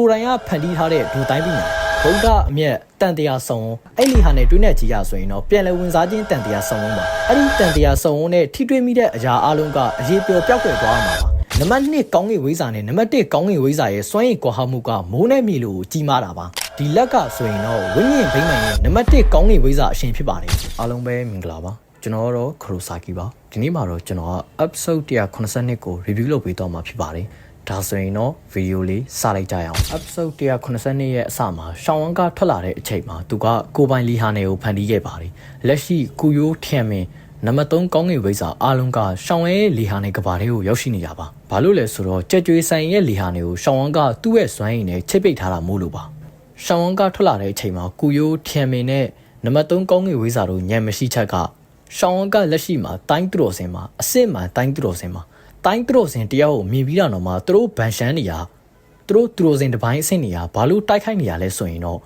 ကိုယ်တိုင်ကဖန်တီးထားတဲ့ဒူတိုင်းပညာဗုဒ္ဓအမျက်တန်တရားဆောင်အဲ့လီဟာနဲ့တွင်းနဲ့ကြည်ရဆိုရင်တော့ပြန်လဲဝင်စားခြင်းတန်တရားဆောင်ပါအဲ့ဒီတန်တရားဆောင်နဲ့ထိတွေ့မိတဲ့အရာအလုံးကအရေးပျော်ပြောက်ွယ်သွားမှာပါနံပါတ်1ကောင်းကင်ဝိဇာနဲ့နံပါတ်1ကောင်းကင်ဝိဇာရဲ့စွမ်းရည်ကွာဟမှုကမိုးနဲ့မြေလိုကိုကြီးမားတာပါဒီလက်ကဆိုရင်တော့ဝိညာဉ်ဘိမှန်ရဲ့နံပါတ်1ကောင်းကင်ဝိဇာအရှင်ဖြစ်ပါတယ်အားလုံးပဲမင်္ဂလာပါကျွန်တော်တော့ခရိုဆာကီပါဒီနေ့မှာတော့ကျွန်တော်က episode 182ကို review လုပ်ပေးတော့မှာဖြစ်ပါတယ် ဒါဆိုရင်တော့ဗီဒီယိုလေးစလိုက်ကြရအောင် episode 182ရဲ့အစမှာရှောင်းဝမ်ကထွက်လာတဲ့အချိန်မှာသူကကိုပိုင်လီဟာနယ်ကိုဖန်တီးခဲ့ပါတယ်လက်ရှိကူယိုးထျံမင်နံပါတ်3ကောင်းကင်ဝိဇာအားလုံးကရှောင်းဝဲရဲ့လီဟာနယ်ကဘာလေးကိုရောက်ရှိနေကြပါဘာလို့လဲဆိုတော့ကြက်ကြွေးဆိုင်ရဲ့လီဟာနယ်ကိုရှောင်းဝမ်ကသူ့ရဲ့စွမ်းရည်နဲ့ချိတ်ပိတ်ထားတာမို့လို့ပါရှောင်းဝမ်ကထွက်လာတဲ့အချိန်မှာကူယိုးထျံမင်နဲ့နံပါတ်3ကောင်းကင်ဝိဇာတို့ညံမရှိချက်ကရှောင်းဝမ်ကလက်ရှိမှာတိုင်းသူတော်စင်မှာအစ်စ်မှန်တိုင်းသူတော်စင်မှာ တိုင်းသူတော်စင်တယောက်ကိုမြင်ပြီးတော့မှသူတို့ဗန်ရှန်နေရသူတို့သူတော်စင်တစ်ပိုင်းအဆင့်နေရဘာလို့တိုက်ခိုက်နေရလဲဆိုရင်တော့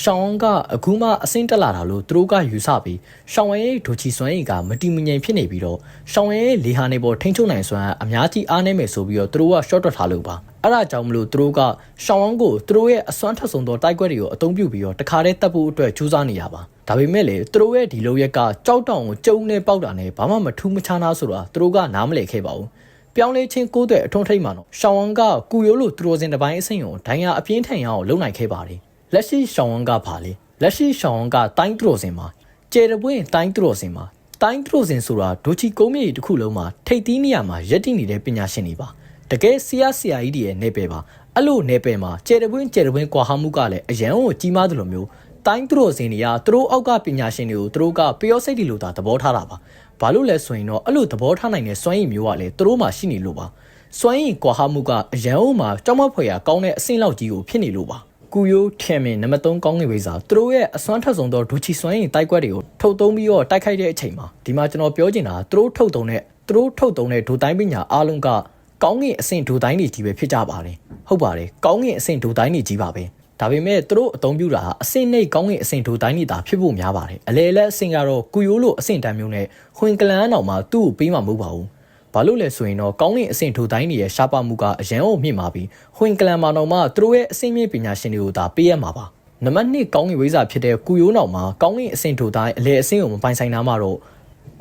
ရှောင်းကအခုမှအဆင့်တက်လာတာလို့သူတို့ကယူဆပြီးရှောင်းဝဲရဲ့ဒိုချီစွမ်းရည်ကမတီမငြိမ်ဖြစ်နေပြီးတော့ရှောင်းဝဲရဲ့လေဟာနေပေါ်ထိန်းချုပ်နိုင်စွမ်းအများကြီးအားနည်းမယ်ဆိုပြီးတော့သူတို့က short ထွက်ထားလို့ပါအဲ့ဒါကြောင့်မလို့သူတို့ကရှောင်းဝန်းကိုသူတို့ရဲ့အစွမ်းထက်ဆုံးသောတိုက်ကွက်တွေကိုအသုံးပြုပြီးတော့တခါတည်းတပ်ဖို့အတွက်ကြိုးစားနေရပါဒါပေမဲ့လေသူတို့ရဲ့ဒီလိုရက်ကကြောက်တောင်ကိုကျုံနဲ့ပေါက်တာနဲ့ဘာမှမထူးမခြားနာဆိုတာသူတို့ကနားမလည်ခဲ့ပါဘူး ပြောင်းလဲချင်းကိုးတဲ့အထွန်းထိတ်မှာတော့ရှောင်းဝမ်ကကူရိုးလိုသူတော်စင်တစ်ပိုင်းအဆင့်ကိုဒိုင်ယာအပြင်းထန်ရအောင်လုပ်နိုင်ခဲ့ပါတယ်လက်ရှိရှောင်းဝမ်ကပါလေလက်ရှိရှောင်းဝမ်ကတိုင်းသူတော်စင်မှာကျေတပွင့်တိုင်းသူတော်စင်မှာတိုင်းသူတော်စင်ဆိုတာဒိုချီကုန်းမြေတစ်ခုလုံးမှာထိတ်သီးနေရာမှာရက်တည်နေတဲ့ပညာရှင်တွေပါတကယ်ဆရာဆရာကြီးတွေရဲ့နေပယ်ပါအဲ့လိုနေပယ်မှာကျေတပွင့်ကျေတပွင့်ကွာဟမှုကလည်းအရန်ကိုကြီးမားသလိုမျိုးတိုင်းသူတော်စင်တွေကသူတို့အောက်ကပညာရှင်တွေကိုသူတို့ကပျောစိတ်တွေလို့သာသဘောထားတာပါ ဘာလို့လဲဆိုရင်တော့အဲ့လိုသဘောထားနိုင်တဲ့စွမ်းရည်မျိုးကလည်းသူတို့မှရှိနေလို့ပါစွမ်းရည်ကွာဟမှုကအရန်အောင်မှာကြောက်မဖွယ်ရကောင်းတဲ့အဆင့်လောက်ကြီးကိုဖြစ်နေလို့ပါကူယိုထင်မင်နံပါတ်3ကောင်းငယ်ဝေးစာသူတို့ရဲ့အစွမ်းထက်ဆုံးသောဒူချီစွမ်းရည်တိုက်ကွက်တွေကိုထုတ်သုံးပြီးတော့တိုက်ခိုက်တဲ့အချိန်မှာဒီမှာကျွန်တော်ပြောချင်တာသူတို့ထုတ်သုံးတဲ့သူတို့ထုတ်သုံးတဲ့ဒူတိုင်းပညာအားလုံးကကောင်းငင်အဆင့်ဒူတိုင်းတွေကြီးပဲဖြစ်ကြပါတယ်ဟုတ်ပါတယ်ကောင်းငင်အဆင့်ဒူတိုင်းတွေကြီးပါပဲ ဒါပေမဲ့သူတို့အသုံးပြုတာအဆင့်နှိတ်ကောင်းငင်အဆင့်ဒိုတိုင်းနေတာဖြစ်ဖို့များပါတယ်အလဲလက်အဆင့်ကတော့ကုယိုးလိုအဆင့်တန်းမျိုးနဲ့ဟွင်ကလန်အောင်မှာသူ့ကိုပေးမှာမဟုတ်ပါဘူးဘာလို့လဲဆိုရင်တော့ကောင်းငင်အဆင့်ဒိုတိုင်းတွေရဲ့ရှားပါမှုကအရန်ကိုမြင့်မာပြီးဟွင်ကလန်မှာတော့မှသူတို့ရဲ့အဆင့်မြင့်ပညာရှင်တွေကိုသာပေးရမှာပါနံပါတ်1ကောင်းငင်ဝိဇာဖြစ်တဲ့ကုယိုးနောက်မှာကောင်းငင်အဆင့်ဒိုတိုင်းအလဲအဆင့်ကိုမပိုင်ဆိုင်တာမှတော့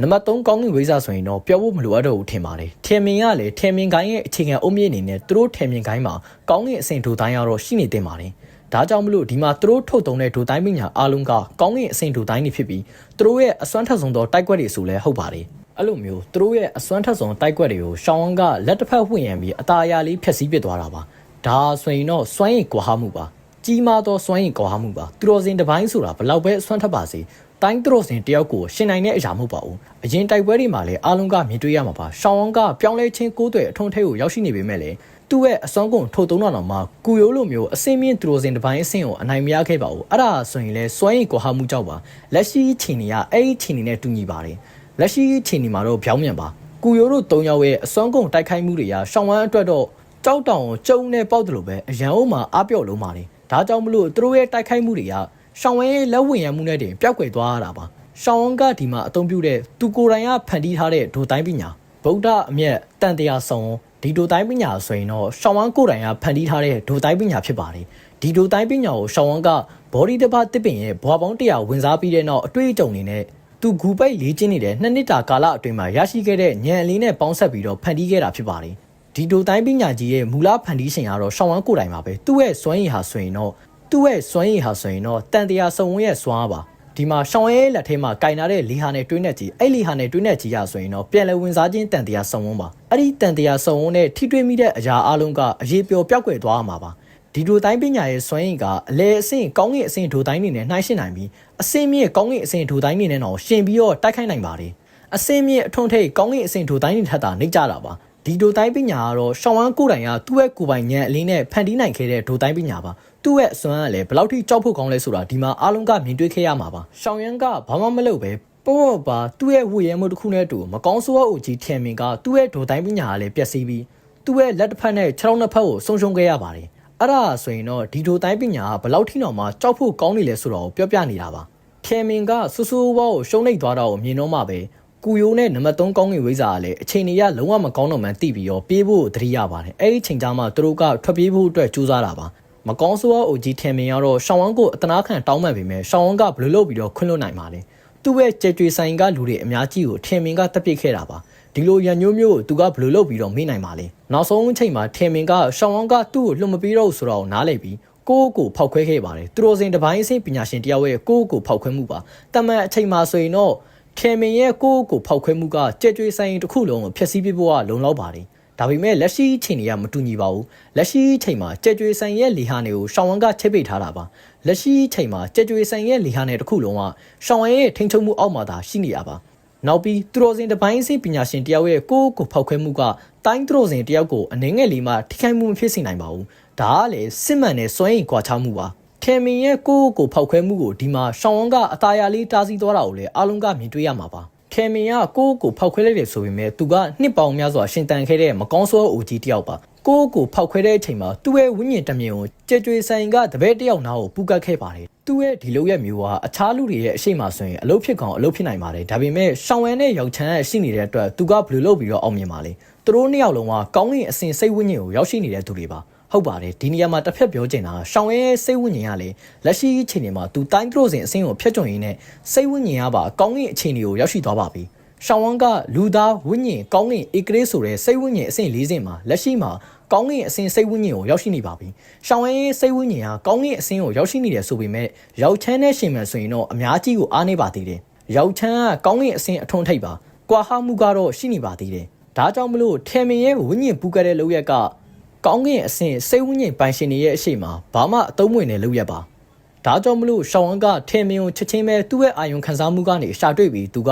နံပါတ်3ကောင်းကင်ဝိဇာဆိုရင်တော့ပြောဖို့မလိုအပ်တော့ဘူးထင်ပါတယ်။ထင်မင်ကလည်းထင်မင်ကိုင်းရဲ့အခြေခံအုတ်မြင့်အနေနဲ့သူတို့ထင်မင်ကိုင်းမှာကောင်းကင်အဆင့်ဒိုတိုင်းကတော့ရှိနေတင်ပါတယ်။ ဒါကြောင့်မလို့ဒီမှာသူတို့ထုတ်သုံးတဲ့ဒိုတိုင်းပညာအားလုံးကကောင်းကင်အဆင့်ဒိုတိုင်းတွေဖြစ်ပြီးသူတို့ရဲ့အစွမ်းထက်ဆုံးသောတိုက်ကွက်တွေဆိုလဲဟုတ်ပါတယ်။အဲ့လိုမျိုးသူတို့ရဲ့အစွမ်းထက်ဆုံးတိုက်ကွက်တွေကိုရှောင်းဝန်းကလက်တစ်ဖက်ဝှင့်ရံပြီးအตาအရာလေးဖျက်ဆီးပစ်သွားတာပါ။ဒါဆိုရင်တော့စွမ်းရည်ကွာဟမှုပါ။ကြီးမားသောစွမ်းရည်ကွာဟမှုပါ။သူတော်စင်တစ်ပိုင်းဆိုတာဘလောက်ပဲအစွမ်းထက်ပါစေတိုင်းသူတော်စင်တယောက်ကိုရှင်နိုင်တဲ့အရာမဟုတ်ပါဘူးအရင်တိုက်ပွဲတွေမှာလည်းအားလုံးကမြင်တွေ့ရမှာပါရှောင်းဝန်းကပြောင်းလဲချင်းကိုးတွေအထုံထဲကိုရောက်ရှိနေပေမဲ့လည်း သူ့ရဲ့အစွမ်းကုန်ထိုးသုံးတော့တော့မှကူရိုးလိုမျိုးအစင်းမြင့်သူတော်စင်တစ်ပိုင်းအဆင့်ကိုအနိုင်မရခဲ့ပါဘူးအဲ့ဒါဆိုရင်လည်းစွမ်းရည်ကွာဟမှုကြောင့်ပါလက်ရှိချိန်တွေကအဲ့ဒီချိန်တွေနဲ့တူညီပါတယ်လက်ရှိချိန်တွေမှာတော့ပြောင်းမြန်ပါကူရိုးတို့၃ယောက်ရဲ့အစွမ်းကုန်တိုက်ခိုက်မှုတွေကရှောင်းဝန်းအတွက်တော့ကြောက်တောင်ကျုံနဲ့ပေါက်တယ်လို့ပဲအရန်အုံးမှာအားပြော့လုံးပါတယ်ဒါကြောင့်မလို့သူတို့ရဲ့တိုက်ခိုက်မှုတွေကရှောင်းဝဲလက်ဝင်ရမှုနဲ့တင်ပျောက်ကွယ်သွားရတာပါရှောင်းဝန်းကဒီမှာအသုံးပြုတဲ့သူကိုယ်တိုင်ကဖန်တီးထားတဲ့ဒိုတိုင်းပညာဗုဒ္ဓအမျက်တန်တရားဆောင် ဒီဒိုတိုင်းပညာဆိုရင်တော့ရှောင်းဝန်းကိုယ်တိုင်ကဖန်တီးထားတဲ့ဒိုတိုင်းပညာဖြစ်ပါတယ်ဒီဒိုတိုင်းပညာကိုရှောင်းဝန်းကဘော်ဒီတပတ်တစ်ပင်ရဲ့ဘွာပေါင်း100ဝင်စားပြီးတဲ့နောက်အတွေ့အကြုံတွေနဲ့သူဂူပိတ်လေးချင်းနေတဲ့နှစ်နှစ်တာကာလအတွင်းမှာရရှိခဲ့တဲ့ဉာဏ်အလေးနဲ့ပေါင်းဆက်ပြီးတော့ဖန်တီးခဲ့တာဖြစ်ပါတယ်ဒီဒိုတိုင်းပညာကြီးရဲ့မူလဖန်တီးရှင်ကတော့ရှောင်းဝန်းကိုယ်တိုင်ပါပဲသူ့ရဲ့စွမ်းရည်ဟာဆိုရင်တော့သူ့ရဲ့စွမ်းရည်ဟာဆိုရင်တော့တန်တရားစုံဝန်းရဲ့စွမ်းအားပါ ဒီမှာရှောင်းရဲလက်ထဲမှာကင်နာတဲ့လီဟာနဲ့တွင်းနဲ့ကြီးအဲ့လီဟာနဲ့တွင်းနဲ့ကြီးရဆိုရင်တော့ပြန်လည်ဝင်စားခြင်းတန်တရားစုံဝန်းပါအဲ့ဒီတန်တရားစုံဝန်းနဲ့ထိတွေ့မိတဲ့အရာအလုံးကအရေးပျော်ပြောက်ွယ်သွားမှာပါဒီဒိုတိုင်းပညာရဲ့စွမ်းရည်ကအလဲအဆင့်ကောင်းကင်အဆင့်ဒိုတိုင်းနေနဲ့နှိုင်းရှင်းနိုင်ပြီးအဆင့်မြင့်ကောင်းကင်အဆင့်ဒိုတိုင်းနေနဲ့တော့ရှင်ပြီးတော့တိုက်ခိုက်နိုင်ပါတယ်အဆင့်မြင့်အထွန်းထိပ်ကောင်းကင်အဆင့်ဒိုတိုင်းနေထက်တာနှိမ့်ကြတာပါဒီဒိုတိုင်းပညာကတော့ရှောင်းဝမ်းကိုယ်တိုင်ကသူ့ရဲ့ကိုယ်ပိုင်ဉာဏ်အလင်းနဲ့ဖန်တီးနိုင်ခဲ့တဲ့ဒိုတိုင်းပညာပါ သူ့ရဲ့အစွမ်းကလည်းဘယ်လောက်ထိကြောက်ဖို့ကောင်းလဲဆိုတာဒီမှာအားလုံးကမြင်တွေ့ခဲ့ရမှာပါရှောင်းရန်ကဘာမှမလုပ်ပဲပေါ့ပေါ့ပါသူ့ရဲ့ဝှေရဲမှုတစ်ခုနဲ့တူမကောင်းဆိုးအုပ်ကြီးထင်မင်ကသူ့ရဲ့ဒိုတိုင်းပညာကလည်းပျက်စီးပြီးသူ့ရဲ့လက်တစ်ဖက်နဲ့ခြေထောက်နှစ်ဖက်ကိုဆုံးရှုံးခဲ့ရပါတယ်အဲ့ဒါဆိုရင်တော့ဒီဒိုတိုင်းပညာကဘယ်လောက်ထိတော့မှကြောက်ဖို့ကောင်းနေလဲဆိုတော့ပြောပြနေတာပါထင်မင်ကဆူဆူဝါးကိုရှုံးနေသွားတာကိုမြင်တော့မှပဲကူယိုးနဲ့နံပါတ်3ကောင်းကင်ဝိဇာကလည်းအချိန်ကြီးကလုံးဝမကောင်းတော့မှန်းသိပြီးတော့ပြေးဖို့သတိရပါတယ်အဲ့ဒီချိန်ကျမှသူတို့ကထွက်ပြေးဖို့အတွက်ကြိုးစားတာပါ မကောင်းဆိုးအိုကြီးထင်မြင်ရတော့ရှောင်းဝမ်ကိုအတနာခံတောင်းပန်ပေမဲ့ရှောင်းဝမ်ကဘယ်လိုလုပ်ပြီးတော့ခွင့်လွှတ်နိုင်ပါလဲသူ့ရဲ့ကြဲကြွေဆိုင်ကလူတွေအများကြီးကိုထင်မြင်ကတက်ပစ်ခဲ့တာပါဒီလိုရန်ညိုးမျိုးကိုသူကဘယ်လိုလုပ်ပြီးတော့မေ့နိုင်ပါလဲနောက်ဆုံးအချိန်မှာထင်မြင်ကရှောင်းဝမ်ကသူ့ကိုလွှတ်မပေးတော့ဘူးဆိုတော့နားလည်ပြီးကိုယ့်ကိုဖောက်ခွဲခဲ့ပါတယ်သူတို့စင်တပိုင်းအဆင့်ပညာရှင်တယောက်ရဲ့ကိုယ့်ကိုဖောက်ခွဲမှုပါတမန်အချိန်မှာဆိုရင်တော့ထင်မြင်ရဲ့ကိုယ့်ကိုဖောက်ခွဲမှုကကြဲကြွေဆိုင်တစ်ခုလုံးကိုဖျက်ဆီးပစ်ဖို့ကလုံလောက်ပါတယ် ဒါပေမဲ့လက်ရှိအချိန်တွေကမတူညီပါဘူးလက်ရှိအချိန်မှာကြက်ကြွေဆိုင်ရဲ့လီဟာနေကိုရှောင်းဝမ်ကချိတ်ပိတ်ထားတာပါလက်ရှိအချိန်မှာကြက်ကြွေဆိုင်ရဲ့လီဟာနေတစ်ခုလုံးကရှောင်းဝမ်ရဲ့ထိန်းချုပ်မှုအောက်မှာသာရှိနေရပါနောက်ပြီးသူတော်စင်တပိုင်းအဆင့်ပညာရှင်တယောက်ရဲ့ကိုယ့်ကိုဖောက်ခွဲမှုကတိုင်းသူတော်စင်တယောက်ကိုအနေငယ်လေးမှထိခိုက်မှုမဖြစ်စေနိုင်ပါဘူးဒါကလည်းစစ်မှန်တဲ့စွမ်းရည်ကွာခြားမှုပါထင်မင်ရဲ့ကိုယ့်ကိုဖောက်ခွဲမှုကိုဒီမှာရှောင်းဝမ်ကအตาရလေးတားဆီးသွားတာကိုလည်းအားလုံးကမြင်တွေ့ရမှာပါ ထင်မင်ကကိုယ့်ကိုဖောက်ခွဲလိုက်တယ်ဆိုပေမဲ့သူကနှစ်ပေါင်များစွာရှင်တန်ခဲ့တဲ့မကောင်းဆိုးအိုကြီးတယောက်ပါကိုယ့်ကိုဖောက်ခွဲတဲ့အချိန်မှာသူ့ရဲ့ဝိညာဉ်တမြင်ကိုကြဲကြွေဆိုင်ကတပည့်တယောက်နားကိုပူကတ်ခဲ့ပါတယ်သူ့ရဲ့ဒီလိုရဲ့မျိုးဟာအခြားလူတွေရဲ့အရှိမဆိုရင်အလုပ်ဖြစ်ကောင်အလုပ်ဖြစ်နိုင်ပါတယ်ဒါပေမဲ့ရှောင်းဝမ်နဲ့ရောက်ချမ်းရဲ့ရှိနေတဲ့အတွက်သူကဘယ်လိုလုပ်ပြီးတော့အောင်မြင်ပါလဲသူတို့နှစ်ယောက်လုံးကကောင်းကင်အစဉ်စိတ်ဝိညာဉ်ကိုရောက်ရှိနေတဲ့သူတွေပါ ဟုတ်ပါတယ်ဒီနေရာမှာတစ်ဖက်ပြောချင်တာရှောင်းရဲစိတ်ဝိညာဉ်ကလည်းလက်ရှိအချိန်တွေမှာသူတိုင်းသူတို့စဉ်အစင်းကိုဖျက်ချွန်ရင်းနဲ့စိတ်ဝိညာဉ်ကပါကောင်းကင်အခြေအနေကိုရောက်ရှိသွားပါပြီရှောင်းဝမ်ကလူသားဝိညာဉ်ကောင်းကင်ဧကရေးဆိုတဲ့စိတ်ဝိညာဉ်အဆင့်၄ဆင့်မှာလက်ရှိမှာကောင်းကင်အဆင့်စိတ်ဝိညာဉ်ကိုရောက်ရှိနေပါပြီ။ရှောင်းရဲစိတ်ဝိညာဉ်ဟာကောင်းကင်အဆင့်ကိုရောက်ရှိနေတယ်ဆိုပေမဲ့ရောက်ချမ်းတဲ့ရှင်မှန်ဆိုရင်တော့အများကြီးကိုအားနေပါသေးတယ်။ရောက်ချမ်းကကောင်းကင်အဆင့်အထွန်းထိပ်ပါ။ကွာဟမှုကတော့ရှိနေပါသေးတယ်။ဒါကြောင့်မလို့ထေမင်ရဲ့ဝိညာဉ်ပူကတဲ့လောက်ရက်က ကောင်းကင်အဆင့်စိတ်ဝိညာဉ်ပိုင်ရှင်တွေရဲ့အရှိမဘာမှအသုံးဝင်တဲ့လောက်ရက်ပါ။ဒါကြောင့်မလို့ရှောင်းဝမ်ကထေမင်ကိုချက်ချင်းပဲသူ့ရဲ့အာယုံခံစားမှုကနေရှာတွေ့ပြီးသူက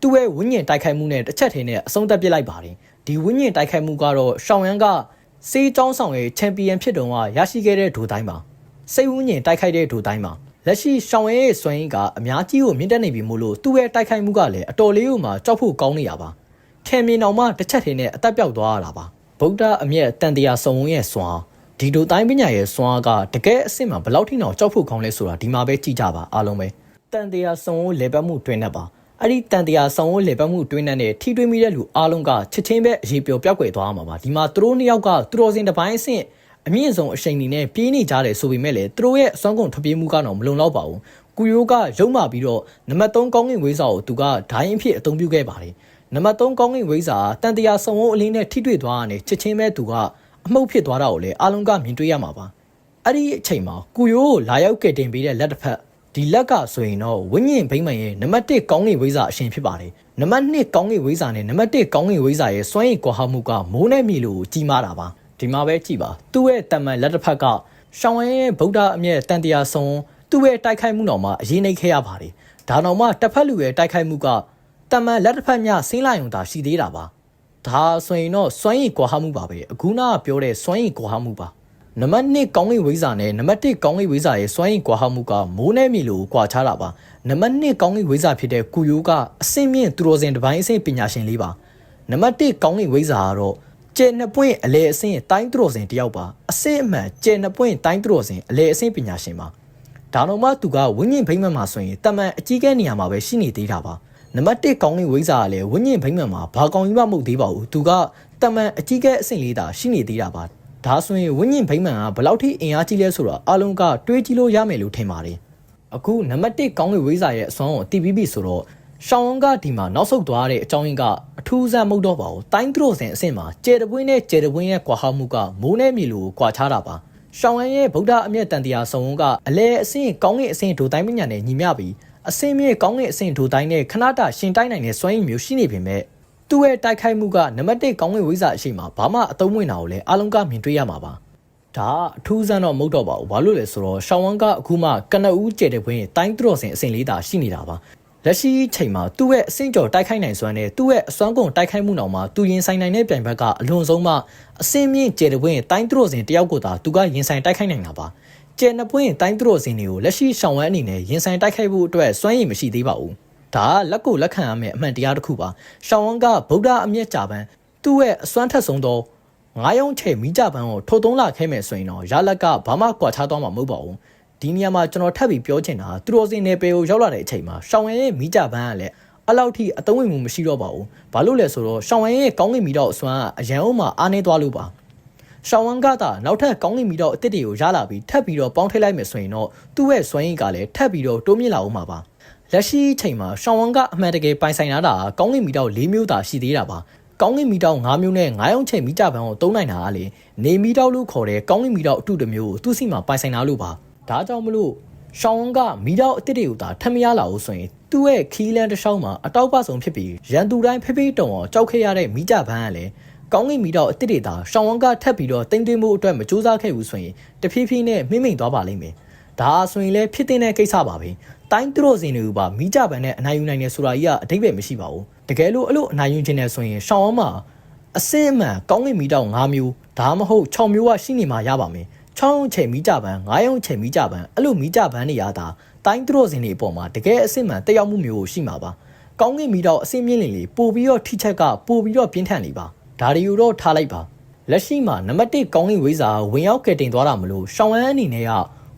သူ့ရဲ့ဝိညာဉ်တိုက်ခိုက်မှုနဲ့တစ်ချက်ထင်းနဲ့အဆုံးသတ်ပစ်လိုက်ပါတယ်။ဒီဝိညာဉ်တိုက်ခိုက်မှုကတော့ရှောင်းဝမ်ကစေးចောင်းဆောင်ရဲ့ချန်ပီယံဖြစ်တုန်းကရရှိခဲ့တဲ့ဒိုတိုင်းပါစိတ်ဝန်းကျင်တိုက်ခိုက်တဲ့ဒိုတိုင်းပါလက်ရှိရှောင်းရဲရဲ့စွမ်းရည်ကအများကြီးကိုမြင့်တက်နေပြီမို့လို့သူ့ရဲ့တိုက်ခိုက်မှုကလည်းအတော်လေးကိုမှကြောက်ဖို့ကောင်းနေရပါထင်မြင်အောင်မှတစ်ချက်ထင်းနဲ့အသက်ပြောက်သွားရတာပါ ဗုဒ္ဓအမျက်တန်တရားစုံဝန်းရဲ့စွမ်းဒီဒိုတိုင်းပညာရဲ့စွမ်းကတကယ်အစ်စ်မှာဘယ်လောက်ထိအောင်ကြောက်ဖို့ကောင်းလဲဆိုတာဒီမှာပဲကြည့်ကြပါအားလုံးပဲတန်တရားစုံဝန်းလေပတ်မှုတွင်နေပါအဲ့ဒီတန်တရားဆောင်ဝတ်လေပတ်မှုတွင်းနဲ့ထိတွေးမိတဲ့လူအားလုံးကချစ်ချင်းပဲအရေးပျော်ပြောက်ွယ်သွားမှာပါဒီမှာသူတို့နှစ်ယောက်ကသူတော်စင်တစ်ပိုင်းအဆင့်အမြင့်ဆုံးအချိန်နေနဲ့ပြေးနေကြတယ်ဆိုပေမဲ့လေသူတို့ရဲ့အစွမ်းကုန်ထွက်ပြေးမှုကတော့မလုံလောက်ပါဘူးကူယိုကရုံမာပြီးတော့နံပါတ်3ကောင်းကင်ဝေးစာကိုသူကဒိုင်းအဖြစ်အသုံးပြုခဲ့ပါတယ် နံပါတ်3ကောင်းကင်ဝေးစာတန်တရားဆောင်ဝတ်အလင်းနဲ့ထိတွေ့သွားတာနဲ့ချစ်ချင်းပဲသူကအမှုတ်ဖြစ်သွားတာကိုလေအားလုံးကမြင်တွေ့ရမှာပါအဲ့ဒီအချိန်မှာကူယိုကိုလာရောက်ကယ်တင်ပေးတဲ့လက်တစ်ဖက်ဒီလက်ကဆိုရင်တော့ဝိညာဉ်ဘိမ့်မှန်ရဲ့နံပါတ်1ကောင်းကင်ဝိဇ္ဇာအရှင်ဖြစ်ပါတယ်နံပါတ်2ကောင်းကင်ဝိဇ္ဇာနဲ့နံပါတ်1ကောင်းကင်ဝိဇ္ဇာရဲ့စွမ်းရည်ကွာဟမှုကမိုးနဲ့မြေလိုကြီးမားတာပါဒီမှာပဲကြည်ပါသူ့ရဲ့တမန်လက်တစ်ဖက်ကရှောင်းဝဲရဲ့ဗုဒ္ဓအမြဲတန်တရားဆုံးသူ့ရဲ့တိုက်ခိုက်မှုတော်မှာအရေးနှိပ်ခဲ့ရပါတယ်ဒါတော့မှတစ်ဖက်လူရဲ့တိုက်ခိုက်မှုက တမန်လက်တစ်ဖက်မျှဆင်းလာရုံသာရှိသေးတာပါဒါဆိုရင်တော့စွမ်းရည်ကွာဟမှုပါပဲအခုနကပြောတဲ့စွမ်းရည်ကွာဟမှုပါနံပါတ်1ကောင်းကင်ဝိဇာနဲ့နံပါတ်1ကောင်းကင်ဝိဇာရဲ့စွမ်းရည်ကွာဟမှုကမိုးနဲ့မြေလိုကွာခြားတာပါနံပါတ်2ကောင်းကင်ဝိဇာဖြစ်တဲ့ကူယိုကအစင်းမြင့်သူတော်စင်တစ်ပိုင်းအဆင့်ပညာရှင်လေးပါနံပါတ်1ကောင်းကင်ဝိဇာကတော့ကျဲနှစ်ပွင့်အလဲအဆင့်တိုင်းသူတော်စင်တယောက်ပါအဆင့်အမှန်ကျဲနှစ်ပွင့်တိုင်းသူတော်စင်အလဲအဆင့်ပညာရှင်ပါဒါတော့မှသူကဝင်းညင်ဘိမ့်မန်မှာဆိုရင်တမန်အကြီးကဲနေရာမှာပဲရှိနေသေးတာပါ နံပါတ်1ကောင်းကင်ဝိဇာကလည်းဝင်းညင်ဘိမ့်မန်မှာဘာကောင်းကြီးမှမဟုတ်သေးပါဘူးသူကတမန်အကြီးကဲအဆင့်လေးသာရှိနေသေးတာပါဒါဆိုရင်ဝိညာဉ်ဘိမ့်မှန်ကဘယ်လောက်ထိအင်အားကြီးလဲဆိုတော့အားလုံးကတွေးကြည့်လို့ရမယ်လို့ထင်ပါတယ်အခုနံပါတ်1ကောင်းကင်ဝိဇာရဲ့အစွမ်းကိုတည်ပြီးပြီဆိုတော့ရှောင်းဝန်းကဒီမှာနောက်ဆုတ်သွားတဲ့အကြောင်းရင်းကအထူးဆန်းမဟုတ်တော့ပါဘူးတိုင်းသူတို့စင်အဆင့်မှာကျဲတပွင်းနဲ့ကျဲတပွင်းရဲ့ကွာဟမှုကမိုးနဲ့မြေလိုကွာခြားတာပါရှောင်းဝန်းရဲ့ဗုဒ္ဓအမျက်တန်တရားဆောင်ဝန်းကအလဲအဆင့်ကောင်းကင်အဆင့်ဒိုတိုင်းပညာနဲ့ညီမျှပြီး အဆင့်မြင့်ကောင်းကင်အဆင့်ဒိုတိုင်းနဲ့ခဏတာရှင်တိုင်းနိုင်တဲ့စွမ်းရည်မျိုးရှိနေပေမဲ့သူ့ရဲ့တိုက်ခိုက်မှုကနံပါတ်1ကောင်းကင်ဝိဇ္ဇာအရှိမှာဘာမှအသုံးဝင်တာကိုလည်းအားလုံးကမြင်တွေ့ရမှာပါဒါအထူးဆန်းတော့မဟုတ်တော့ပါဘူးဘာလို့လဲဆိုတော့ရှောင်းဝမ်ကအခုမှကနဦးကျဲတဲ့ဘင်းတိုင်းသူတော်စင်အစင်လေးသာရှိနေတာပါလက်ရှိချိန်မှာသူ့ရဲ့အဆင့်ကျော်တိုက်ခိုက်နိုင်စွမ်းနဲ့သူ့ရဲ့အစွမ်းကုန်တိုက်ခိုက်မှုနောက်မှာသူရင်ဆိုင်နိုင်တဲ့ပြိုင်ဘက်ကအလွန်ဆုံးမှအဆင့်မြင့်ကျဲတဲ့ဘင်းတိုင်းသူတော်စင်တယောက်ကိုသာသူကရင်ဆိုင်တိုက်ခိုက်နိုင်တာပါ ကျဲနှစ်ပွင့်တိုင်းသူတော်စင်တွေကိုလက်ရှိရှောင်းဝမ်အနေနဲ့ရင်ဆိုင်တိုက်ခိုက်ဖို့အတွက်စွမ်းရည်မရှိသေးပါဘူးဒါကလက်ကိုလက်ခံရမယ့်အမှန်တရားတစ်ခုပါရှောင်းဝမ်ကဗုဒ္ဓအမျက်ကြပန်းသူ့ရဲ့အစွမ်းထက်ဆုံးသောငါးရုံချေမိကြပန်းကိုထိုးသုံးလာခဲ့မယ်ဆိုရင်တော့ရလက်ကဘာမှကွာခြားသွားမှာမဟုတ်ပါဘူးဒီနေရာမှာကျွန်တော်ထပ်ပြီးပြောချင်တာသူတော်စင်နယ်ပယ်ကိုရောက်လာတဲ့အချိန်မှာရှောင်းဝမ်ရဲ့မိကြပန်းကလည်းအလောက်ထိအသုံးဝင်မှုမရှိတော့ပါဘူးဘာလို့လဲဆိုတော့ရှောင်းဝမ်ရဲ့ကောင်းကင်မီတော့အစွမ်းကအရန်အောင်မှအားနေသွားလို့ပါ ရှောင်းဝမ်ကသာနောက်ထပ်ကောင်းကင်မီတော့အစ်စ်တွေကိုရလာပြီးထပ်ပြီးတော့ပေါင်းထည့်လိုက်မယ်ဆိုရင်တော့သူ့ရဲ့စွမ်းရည်ကလည်းထပ်ပြီးတော့တိုးမြင့်လာဦးမှာပါလက်ရှိအချိန်မှာရှောင်းဝမ်ကအမှန်တကယ်ပိုင်ဆိုင်လာတာကောင်းကင်မီတော့၄မျိုးသာရှိသေးတာပါကောင်းကင်မီတောက်9မျိုးနဲ့9ရောင်ချိန်မီတာပန်ကိုသုံးနိုင်တာကလေနေမီတောက်လို့ခေါ်တဲ့ကောင်းကင်မီတောက်အတုတစ်မျိုးကိုသူ့စီမှာပိုင်ဆိုင်လာလို့ပါဒါကြောင့်မလို့ရှောင်းဝမ်ကမီတောက်အစ်စ်တွေကိုသာထပ်မရလာဘူးဆိုရင်သူ့ရဲ့ခီးလန်တစ်လျှောက်မှာအတောက်ပဆုံဖြစ်ပြီးရန်သူတိုင်းဖေးဖေးတုံအောင်ကြောက်ခဲ့ရတဲ့မီတာပန်ကလည်း ကောင်းကင်မီတောက်အစ်စ်တွေသာရှောင်းဝမ်ကထပ်ပြီးတော့တင်သွင်းမှုအတွက်မကြိုးစားခဲ့ဘူးဆိုရင်တဖြည်းဖြည်းနဲ့မိမ့်မိန်သွားပါလိမ့်မယ်ဒါဆိုရင်လည်းဖြစ်တဲ့ကိစ္စပါပဲတိုင်းသူတို့စင်တွေကပါမိကြပန်နဲ့အနိုင်ယူနိုင်တယ်ဆိုတာကြီးကအဓိပ္ပာယ်မရှိပါဘူးတကယ်လို့အဲ့လိုအနိုင်ယူခြင်းနဲ့ဆိုရင်ရှောင်းအောင်မှာအစင်းအမှန်ကောင်းကင်မီတောက်9မျိုးဒါမှမဟုတ်6မျိုးကရှိနေမှာရပါမယ်6ရုံချိန်မိကြပန်9ရုံချိန်မိကြပန်အဲ့လိုမိကြပန်နေရတာတိုင်းသူတို့စင်တွေအပေါ်မှာတကယ်အစင်းမှန်တက်ရောက်မှုမျိုးရှိမှာပါကောင်းကင်မီတောက်အစင်းမြင့်လင်လေးပို့ပြီးတော့ထိချက်ကပို့ပြီးတော့ပြင်းထန်နေပါ ဒါတွေကိုတော့ထားလိုက်ပါလက်ရှိမှာနံပါတ်1ကောင်းကင်ဝိဇာဝင်ရောက်ကယ်တင်သွားတာမလို့ရှောင်းဝမ်းအနေနဲ့က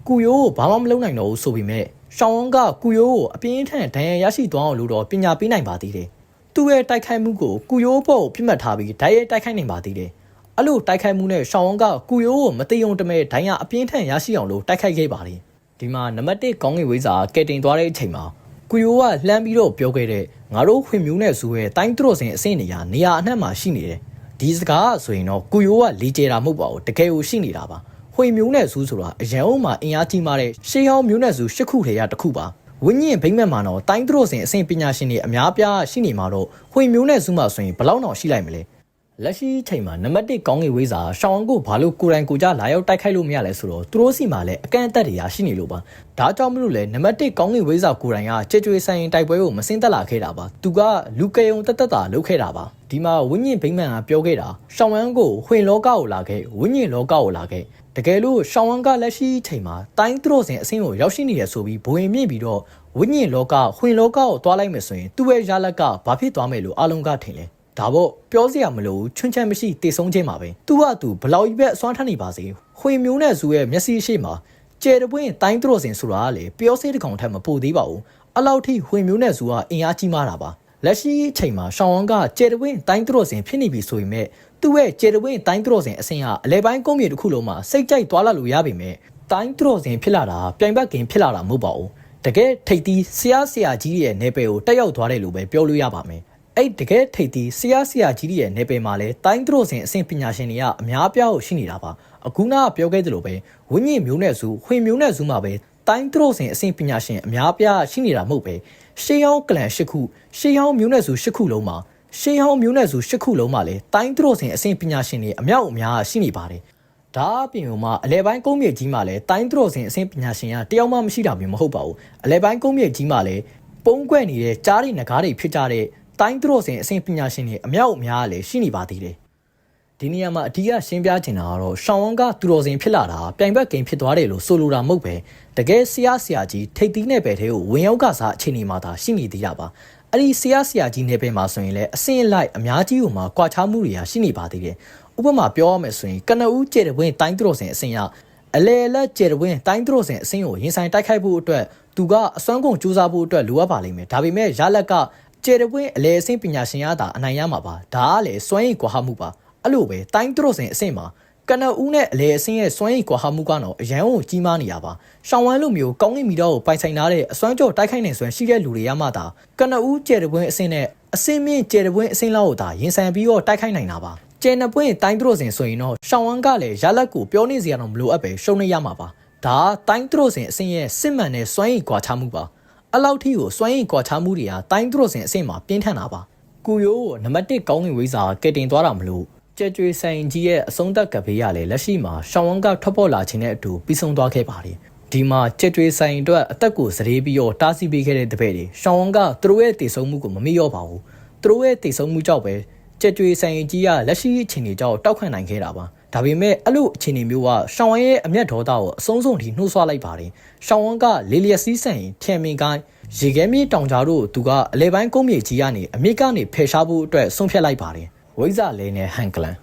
ကူယိုးကိုဘာမှမလုပ်နိုင်တော့ဘူးဆိုပေမဲ့ရှောင်းဝမ်းကကူယိုးကိုအပြင်းထန်ဒဏ်ရာရရှိသွားအောင်လို့တော့ပညာပေးနိုင်ပါသေးတယ်။သူ့ရဲ့တိုက်ခိုက်မှုကိုကူယိုးပေါ်ကိုပြစ်မှတ်ထားပြီးဓာတ်ရိုက်တိုက်ခိုက်နိုင်ပါသေးတယ်။အဲ့လိုတိုက်ခိုက်မှုနဲ့ရှောင်းဝမ်းကကူယိုးကိုမသိုံတမဲဒဏ်ရာအပြင်းထန်ရရှိအောင်လို့တိုက်ခိုက်ခဲ့ပါတယ်။ဒီမှာနံပါတ်1ကောင်းကင်ဝိဇာကယ်တင်သွားတဲ့အချိန်မှာကူယိုးကလှမ်းပြီးတော့ပြောခဲ့တဲ့ငါတို့ခွင်မျိုးနဲ့ဇူရဲ့တိုင်းသူတော်စင်အဆင့်နေရနေရာအနှံ့မှာရှိနေတယ်။ ဒီစကားဆိုရင်တော့ကူယိုးကလီကျေတာမဟုတ်ပါဘူးတကယ်ကိုရှိနေတာပါ။ခွေမျိုးနဲ့ဇူးဆိုတာအရန်အုံးမှာအင်အားကြီးမားတဲ့ရှေးဟောင်းမျိုးနဲ့ဇူးရှစ်ခုထဲရတစ်ခုပါဝိညာဉ်ဘိမ့်မက်မှာတော့တိုင်းသူတို့စင်အဆင့်ပညာရှင်တွေအများပြားရှိနေမှာတော့ခွေမျိုးနဲ့ဇူးမှာဆိုရင်ဘယ်လောက်တော့ရှိလိုက်မလဲလက်ရှိအချိန်မှာနံပါတ်1ကောင်းကင်ဝေးစာရှောင်းအောင်ကိုဘာလို့ကိုရိုင်းကိုကြလာရောက်တိုက်ခိုက်လို့မရလဲဆိုတော့သူတို့စီမှာလည်းအကန့်အသတ်တွေရရှိနေလို့ပါဒါကြောင့်မလို့လဲနံပါတ်1ကောင်းကင်ဝေးစာကိုရိုင်းကကြွကြွဆိုင်တိုက်ပွဲကိုမစင်းသက်လာခဲ့တာပါသူကလူကယုံတက်တက်တာလုပ်ခဲ့တာပါ ဒီမှာဝိညာဉ်ဘိမ့်မန်ကပြောခဲ့တာရှောင်းဝမ်ကိုဟွင်လောကကိုလာခဲ့ဝိညာဉ်လောကကိုလာခဲ့တကယ်လို့ရှောင်းဝမ်ကလက်ရှိအချိန်မှာတိုင်းသူတို့စင်အဆင့်ကိုရောက်ရှိနေရဆိုပြီးဘဝင်မြင့်ပြီးတော့ဝိညာဉ်လောကဟွင်လောကကိုတွားလိုက်မယ်ဆိုရင်သူ့ရဲ့ရလက်ကဘာဖြစ်သွားမယ်လို့အလုံးကထင်လဲဒါပေါ့ပြောစရာမလိုချွန်းချမ်းမရှိတည်ဆုံးခြင်းပါပဲသူကသူဘလောက်ကြီးပဲအစွမ်းထမ်းနေပါစေခွေမျိုးနဲ့ဇူရဲ့မျက်စိရှိမှာကျဲတပွင့်တိုင်းသူတော်စင်ဆိုတာကလေပြောစေးတစ်ကောင်ထက်မပိုသေးပါဘူးအလောက်ထိခွေမျိုးနဲ့ဇူကအင်အားကြီးမားတာပါ လက်ရှိအချိန်မှာရှောင်းဝမ်ကကျဲတပွင့်တိုင်းသူတော်စင်ဖြစ်နေပြီဆိုရင်မဲ့သူ့ရဲ့ကျဲတပွင့်တိုင်းသူတော်စင်အဆင့်ကအလဲပိုင်းကုန်းမြေတစ်ခုလုံးမှာစိတ်ကြိုက်သွားလာလို့ရပေမဲ့တိုင်းသူတော်စင်ဖြစ်လာတာပြိုင်ဘက်ကင်ဖြစ်လာတာမဟုတ်ပါဘူးတကယ်ထိတ်သီးဆရာဆရာကြီးရဲ့နေပယ်ကိုတက်ရောက်သွားတယ်လို့ပဲပြောလို့ရပါမယ်အဲ့တကယ်ထိတ်တီဆရာဆရာကြီးတွေရဲ့နေပယ်မှာလဲတိုင်းသူတို့စင်အဆင့်ပညာရှင်တွေကအများအပြားကိုရှိနေတာပါအခုနကပြောခဲ့သလိုပဲဝိညာဉ်မျိုးနဲ့စုခွေမျိုးနဲ့စုမှာပဲ တိုင်းသူတို့စင်အဆင့်ပညာရှင်အများအပြားရှိနေတာမဟုတ်ပဲရှေးဟောင်းကလန်၈ခုရှေးဟောင်းမျိုးနဲ့စု၈ခုလုံးမှာရှေးဟောင်းမျိုးနဲ့စု၈ခုလုံးမှာလဲတိုင်းသူတို့စင်အဆင့်ပညာရှင်တွေအမြောက်အများရှိနေပါတယ်ဒါအပြင်မှာအလဲပိုင်းကုန်းမြေကြီးမှာလဲတိုင်းသူတို့စင်အဆင့်ပညာရှင်ကတယောက်မှမရှိတာမျိုးမဟုတ်ပါဘူးအလဲပိုင်းကုန်းမြေကြီးမှာလဲပုံကွက်နေတဲ့ကြားရီနဂါးတွေဖြစ်ကြတဲ့တိုင်းသူတော်စင်အဆင့်ပညာရှင်တွေအမြောက်အများလည်းရှိနေပါသေးတယ် ဒီနေရာမှာအဓိကရှင်းပြချင်တာကတော့ရှောင်းဝမ်ကသူတော်စင်ဖြစ်လာတာပြိုင်ဘက်ဂိမ်းဖြစ်သွားတယ်လို့ဆိုလိုတာမဟုတ်ပဲတကယ်ဆရာဆရာကြီးထိတ်သီးနယ်ပယ်ထဲကိုဝင်ရောက်ကစားအခြေအနေမှာသာရှိနေသေးတာပါအဲ့ဒီဆရာဆရာကြီးနယ်ပယ်မှာဆိုရင်လည်းအစင်လိုက်အများကြီးဟိုမှာကွာခြားမှုတွေရှိနေပါသေးတယ်ဥပမာပြောရမယ်ဆိုရင်ကနဦးကျေတဝင်းတိုင်းသူတော်စင်အစင်ရအလေလက်ကျေတဝင်းတိုင်းသူတော်စင်အစင်ကိုရင်ဆိုင်တိုက်ခိုက်ဖို့အတွက်သူကအစွမ်းကုန်စူးစမ်းဖို့အတွက်လိုအပ်ပါလိမ့်မယ်ဒါပေမဲ့ရလက်ကကျေတပွင့်အလဲအဆင့်ပညာရှင်ရတာအနိုင်ရမှာပါဒါကလည်းစွမ်းရည်ကွာဟမှုပါ အဲ့လိုပဲတိုင်းသူတို့စင်အဆင့်မှာကနဦးနဲ့အလဲအဆင့်ရဲ့စွမ်းရည်ကွာဟမှုကတော့အရန်ကိုကြီးမားနေရပါရှောင်းဝမ်းလိုမျိုးကောင်းကင်မီတော့ကိုပိုင်ဆိုင်ထားတဲ့အစွမ်းကြောတိုက်ခိုက်နေစွမ်းရှိတဲ့လူတွေရမှသာကနဦးကျေတပွင့်အဆင့်နဲ့အဆင့်မြင့်ကျေတပွင့်အဆင့်လောက်ကိုသာရင်ဆိုင်ပြီးတော့တိုက်ခိုက်နိုင်တာပါကျန်တဲ့ပွင့်တိုင်းသူတို့စင်ဆိုရင်တော့ရှောင်းဝမ်းကလည်းရလက်ကိုပြောနေစရာတော့မလိုအပ်ပဲရှုံးနေရမှာပါဒါတိုင်းသူတို့စင်အဆင့်ရဲ့စစ်မှန်တဲ့စွမ်းရည်ကွာခြားမှုပါအလောက်ထိကိုစွမ်းရည်ကွာခြားမှုတွေဟာတိုင်းသူတို့စင်အဆင့်မှာပြင်းထန်တာပါကူယိုးကိုနံပါတ်1ကောင်းကင်ဝိဇာကဲတင်သွားတာမလို့ ကြဲကြွေဆိုင်ကြီးရဲ့အဆုံးသတ်ကပေးရလဲလက်ရှိမှာရှောင်းဝမ်ကထွက်ပေါ်လာခြင်းနဲ့အတူပြီးဆုံးသွားခဲ့ပါတယ်ဒီမှာကြက်ကြွေဆိုင်အတွက်အသက်ကိုစရေပြီးတော့တားဆီးပေးခဲ့တဲ့တပည့်တွေရှောင်းဝမ်ကသူတို့ရဲ့တည်ဆုံမှုကိုမမေ့လျော့ပါဘူးသူတို့ရဲ့တည်ဆုံမှုကြောင့်ပဲကြက်ကြွေဆိုင်ကြီးကလက်ရှိအခြေအနေကြောင့်တောက်ခံနိုင်ခဲ့တာပါဒါပေမဲ့အဲ့လိုအခြေအနေမျိုးကရှောင်းဝမ်ရဲ့အမျက်ဒေါသကိုအဆုံးစုံထိနှိုးဆွလိုက်ပါတယ်ရှောင်းဝမ်ကလေလျက်စီးဆိုင်ထင်မင်ကိုင်းရေခဲမြေတောင်ကြားတို့သူကအလဲပိုင်းကုန်းမြေကြီးကနေအမေကနေဖယ်ရှားဖို့အတွက်ဆုံးဖြတ်လိုက်ပါတယ် ဝိဇ္ဇာလဲနဲ့ဟန်ကလန်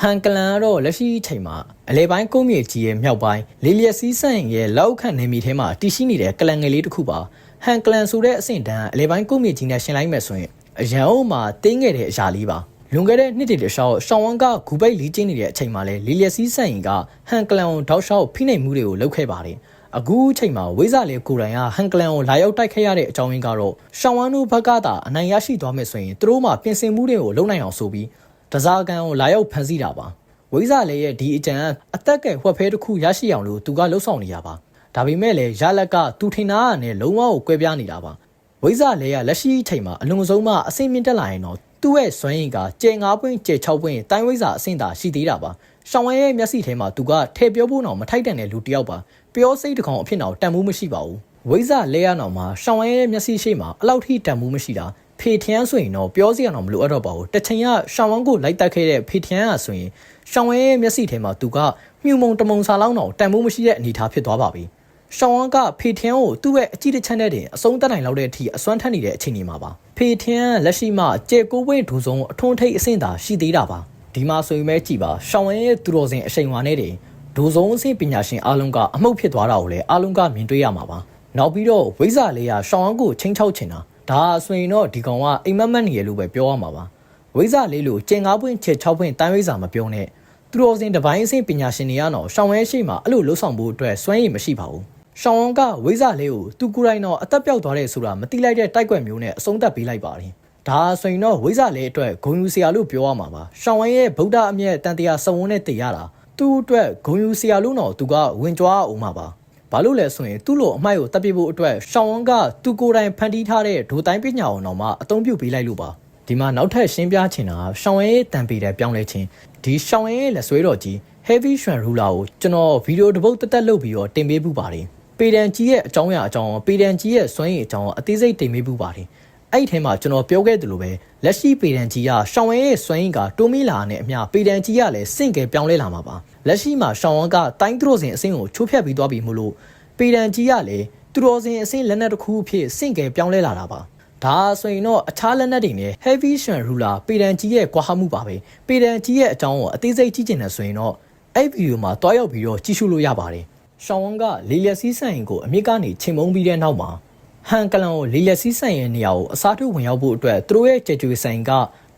ဟန်ကလန်ကတော့လက်ရှိအချိန်မှာအလဲပိုင်းကုန်းမြေကြီးရဲ့မြောက်ပိုင်းလေလျက်စီးဆန့်ရဲ့လောက်ခန့်နေမီထဲမှာတည်ရှိနေတဲ့ကလန်ငယ်လေးတစ်ခုပါဟန်ကလန်ဆိုတဲ့အဆင့်တန်းအလဲပိုင်းကုန်းမြေကြီးနဲ့ရှင်လိုက်မယ်ဆိုရင်အရန်အုံးမှာတင်းငယ်တဲ့အရာလေးပါလွန်ခဲ့တဲ့နှစ်တည်းတခြားရှောင်းဝမ်ကဂူပိတ်လီကျင်းနေတဲ့အချိန်မှာလဲလီလျက်စီးဆန်ရင်ကဟန်ကလန်ကိုတောက်လျှောက်ဖိနှိပ်မှုတွေကိုလုပ်ခဲ့ပါတယ် အခုချိန်မှာဝိဇာလေကိုယ်တိုင်ကဟန်ကလန်ကိုလာရောက်တိုက်ခဲ့ရတဲ့အကြောင်းရင်းကတော့ရှောင်းဝမ်တို့ဘက်ကသာအနိုင်ရရှိသွားမယ်ဆိုရင်သူတို့မှပြင်ဆင်မှုတွေကိုလုပ်နိုင်အောင်ဆိုပြီးတစားကန်ကိုလာရောက်ဖန်ဆီးတာပါဝိဇာလေရဲ့ဒီအကြံအသက်ကဲဝှက်ဖဲတစ်ခုရရှိအောင်လို့သူကလှုပ်ဆောင်နေရပါဒါပေမဲ့လည်းရလက်ကသူထင်တာနဲ့လုံးဝကိုကွဲပြားနေတာပါဝိဇာလေကလက်ရှိအချိန်မှာအလွန်ဆုံးမှအစိမ့်မြင့်တက်လာရင်တော့သူ့ရဲ့စွမ်းရည်ကကျဲ9ပွင့်ကျဲ6ပွင့်တိုင်းဝိဇာအဆင့်သာရှိသေးတာပါရှောင်းဝဲရဲ့မျက်စိထဲမှာသူကထဲပြောဖို့တော့မထိုက်တန်တဲ့လူတစ်ယောက်ပါ ပြောစိတ်တကောင်အဖြစ်တော့တန်မှုမရှိပါဘူးဝိဇာလဲရအောင်မှာရှောင်းဝဲရဲ့မျက်စိရှိမှာအလောက်ထိတန်မှုမရှိတာဖေထျန်းဆိုရင်တော့ပြောစရာတော့မလိုအပ်တော့ပါဘူးတချင်ကရှောင်းဝန်းကိုလိုက်တက်ခဲ့တဲ့ဖေထျန်းကဆိုရင်ရှောင်းဝဲရဲ့မျက်စိထဲမှာသူကမြူမုံတမုံစာလောက်တော့တန်မှုမရှိတဲ့အနေအထားဖြစ်သွားပါပြီရှောင်းဝန်းကဖေထျန်းကိုသူ့ရဲ့အကြည့်တစ်ချမ်းတဲ့တင်အဆုံးတက်နိုင်လောက်တဲ့အထိအစွမ်းထက်နေတဲ့အခြေအနေမှာပါဖေထျန်းလက်ရှိမှကျေကိုဝင်းဒူဆုံးအထွန်းထိပ်အဆင့်သာရှိသေးတာပါဒီမှာဆိုရင်ပဲကြည်ပါရှောင်းဝဲရဲ့သူတော်စင်အချိန်ဝါနဲ့တင် ဒူဆုံးအဆင့်ပညာရှင်အားလုံးကအမှုတ်ဖြစ်သွားတာကိုလည်းအားလုံးကမြင်တွေ့ရမှာပါနောက်ပြီးတော့ဝိဇာလေးကရှောင်းဝန်းကိုချင်းချောက်ချင်တာဒါဆိုရင်တော့ဒီကောင်ကအိမ်မက်မက်နေရလို့ပဲပြောရမှာပါဝိဇာလေးလို့ကျင်၅ပွင့်ချက်6ပွင့်တိုင်းဝိဇာမပြောနဲ့သူတော်စင်တပိုင်းအဆင့်ပညာရှင်တွေကတော့ရှောင်းဝဲရှိမှအဲ့လိုလှုပ်ဆောင်ဖို့အတွက်စွမ်းရည်မရှိပါဘူးရှောင်းဝန်းကဝိဇာလေးကိုသူကိုယ်တိုင်တော့အသက်ပြောက်သွားတယ်ဆိုတာမတိလိုက်တဲ့တိုက်ကွက်မျိုးနဲ့အဆုံးသတ်ပေးလိုက်ပါတယ်ဒါဆိုရင်တော့ဝိဇာလေးအတွက်ဂုံယူစရာလို့ပြောရမှာပါရှောင်းဝန်းရဲ့ဗုဒ္ဓအမြတ်တန်တရားစုံဝန်းနဲ့တည်ရတာ သူ့အတွက်ဂုံယူစရာလို့တော့သူကဝင်ကြွားအောင်မှာပါဘာလို့လဲဆိုရင်သူ့လိုအမိုက်ကိုတပ်ပြဖို့အတွက်ရှောင်းဝန်းကသူကိုယ်တိုင်ဖန်တီးထားတဲ့ဒိုတိုင်းပညာအောင်တော့မှအသုံးပြုပေးလိုက်လို့ပါဒီမှာနောက်ထပ်ရှင်းပြချင်တာကရှောင်းဝဲရဲ့တန်ပေတဲ့ပြောင်းလဲခြင်းဒီရှောင်းဝဲရဲ့လက်ဆွဲတော်ကြီး heavy ရွှန်ရူလာကိုကျွန်တော်ဗီဒီယိုတစ်ပုတ်တက်တက်လုပ်ပြီးတော့တင်ပေးပူပါတယ်ပေဒန်ကြီးရဲ့အကြောင်းအရာအကြောင်းပေဒန်ကြီးရဲ့စွမ်းရည်အကြောင်းအသေးစိတ်တင်ပေးပူပါတယ် အဲ့ဒီထဲမှာကျွန်တော်ပြောခဲ့သလိုပဲလက်ရှိပေဒန်ကြီးကရှောင်းဝဲရဲ့စွမ်းရည်ကတိုးမီလာနဲ့အမျှပေဒန်ကြီးကလည်းစင့်ကဲပြောင်းလဲလာမှာပါလက်ရှိမှာရှောင်းဝန်းကတိုင်းသူတို့စင်အဆင့်ကိုချိုးဖျက်ပြီးသွားပြီမို့လို့ပေဒန်ကြီးကလည်းသူတော်စင်အဆင့်လက်နက်တစ်ခုအဖြစ်စင့်ကဲပြောင်းလဲလာတာပါဒါဆိုရင်တော့အခြားလက်နက်တွေနဲ့ heavy ရွှန်ရူလာပေဒန်ကြီးရဲ့ကွာဟမှုပါပဲပေဒန်ကြီးရဲ့အကြောင်းကိုအသေးစိတ်ကြည့်ကျင်တယ်ဆိုရင်တော့အဲ့ဗီဒီယိုမှာတွားရောက်ပြီးတော့ကြည့်ရှုလို့ရပါတယ်ရှောင်းဝန်းကလေလျက်စီးဆိုင်ကိုအမြင့်ကနေချိန်မုံပြီးတဲ့နောက်မှာ ဟန်ကလန်ကိုလေလျက်စီးဆိုင်ရဲ့နေရာကိုအစားထိုးဝင်ရောက်ဖို့အတွက်သူတို့ရဲ့ကြွကြွဆိုင်က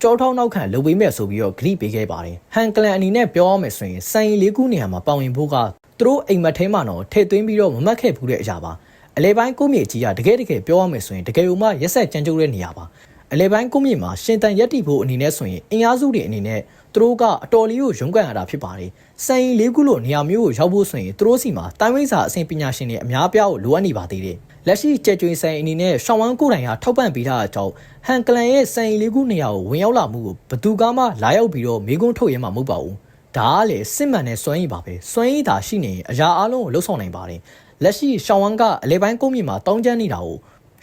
ကြောထောင်းနောက်ခံလုပ်ပေးမယ်ဆိုပြီးတော့ဂရိပေးခဲ့ပါတယ်ဟန်ကလန်အနေနဲ့ပြောရမယ်ဆိုရင်ဆိုင်လေးခုနေရာမှာပါဝင်ဖို့ကသူတို့အိမ်မက်ထဲမှာတော့ထည့်သွင်းပြီးတော့မမှတ်ခဲ့ဘူးတဲ့အရာပါအလဲပိုင်းကိုမြေကြီးကတကယ်တကယ်ပြောရမယ်ဆိုရင်တကယ်လို့မှရက်ဆက်ကြမ်းကြုတ်တဲ့နေရာပါအလဲပိုင်းကိုမြေမှာရှင်တန်ရက်တီဖို့အနေနဲ့ဆိုရင်အင်အားစုတွေအနေနဲ့သူတို့ကအတော်လေးကိုရုန်းကန်ရတာဖြစ်ပါတယ်စံရင်လေးခုလိုနေရာမျိုးကိုရောက်ဖို့ဆိုရင်သူတို့စီမှာတိုင်းဝိဇာအဆင့်ပညာရှင်တွေအများပြားကိုလိုအပ်နေပါသေးတယ် လက်ရှိကြက်ကျွေးဆိုင်အနေနဲ့ရှောင်းဝမ်ကိုတိုင်ဟာထောက်ပံ့ပေးထားတဲ့အကြောင်းဟန်ကလန်ရဲ့စံရင်လေးခုနေရာကိုဝင်ရောက်လာမှုကိုဘသူကမှလာရောက်ပြီးတော့မိကုန်းထုတ်ရမှာမဟုတ်ပါဘူးဒါကလေစစ်မှန်တဲ့စွမ်းရည်ပါပဲစွမ်းရည်သာရှိနေရင်အရာအလုံးကိုလှုပ်ဆောင်နိုင်ပါတယ်လက်ရှိရှောင်းဝမ်ကအလဲပိုင်းကုန်းမြေမှာတောင်းကျမ်းနေတာကို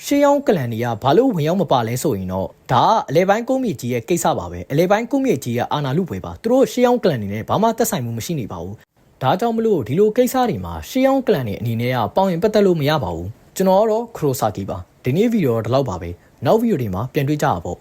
ရှေးအောင်ကလန်တွေကဘာလို့ဝင်ရောက်မပါလဲဆိုရင်တော့ဒါကအလဲပိုင်းကုန်းမြေကြီးရဲ့ကိစ္စပါပဲအလဲပိုင်းကုန်းမြေကြီးရဲ့အာနာလူပွဲပါသူတို့ရှေးအောင်ကလန်တွေနဲ့ဘာမှသက်ဆိုင်မှုမရှိနေပါဘူးဒါကြောင့်မလို့ဒီလိုကိစ္စတွေမှာရှေးအောင်ကလန်တွေအနေနဲ့ကပေါင်ရင်ပတ်သက်လို့မရပါဘူး ကျွန်တော်ကတော့ခရိုဆာကီပါဒီနေ့ဗီဒီယိုတော့ဒီလောက်ပါပဲနောက်ဗီဒီယိုတွေမှာပြန်တွေ့ကြပါပေါ့